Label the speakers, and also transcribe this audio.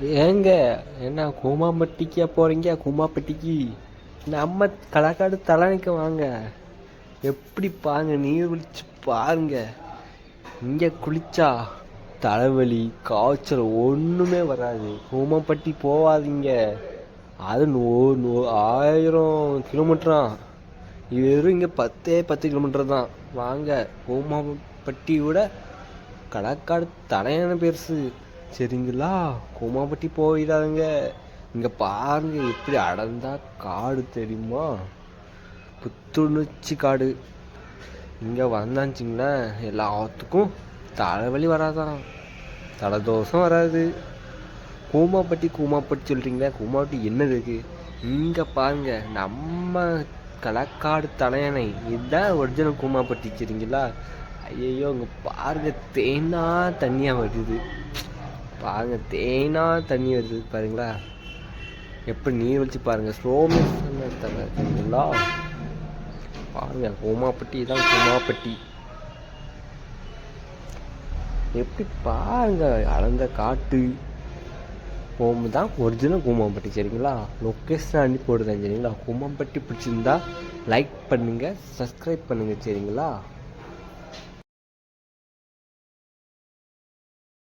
Speaker 1: ஏங்க என்ன கூமாம்பட்டிக்கா போகிறீங்க கூமாப்பட்டிக்கு நம்ம களக்காடு தலைநிக்க வாங்க. எப்படி பாருங்க நீர் பாருங்க. இங்கே குளிச்சா தலைவலி காய்ச்சல் ஒன்றுமே வராது. கூமாப்பட்டி போகாதீங்க அது நூ நூ ஆயிரம் கிலோமீட்டரா இது வெறும் இங்கே பத்தே பத்து கிலோமீட்டர் தான். வாங்க கூமாப்பட்டி விட களக்காடு தலையான பெருசு. சரிங்களா? கோமாபட்டி போயிடாதுங்க. இங்கே பாருங்க எப்படி அடர்ந்தா காடு தெரியுமா? புத்துணர்ச்சி காடு. இங்கே வந்தாச்சுங்களா எல்லாத்துக்கும் தலைவலி வராதான் தலைதோஷம் வராது. கூமாப்பட்டி கூமாப்பட்டி சொல்கிறீங்களா கூமாப்பட்டி என்ன இருக்கு இங்கே பாருங்க நம்ம களக்காடு தலையணை. இதுதான் ஒரிஜினல் கூமாப்பட்டி சரிங்களா? ஐயோ இங்கே பாருங்க தேனா தண்ணியாக வருது. பாருங்க தேனா தண்ணி வருது பாருங்களா? எப்படி நீர் வச்சு பாருங்க ஸ்லோமிஸ் சரிங்களா பாருங்க கூமாப்பட்டி தான் கூமாப்பட்டி. எப்படி பாருங்க அளந்த காட்டு. ஹோம் தான் ஒரிஜினல் கூமாம்பட்டி சரிங்களா? லொக்கேஷன் அனுப்பி போடுதேன் சரிங்களா? கூமாம்பட்டி பிடிச்சிருந்தா லைக் பண்ணுங்கள் சப்ஸ்கிரைப் பண்ணுங்கள் சரிங்களா?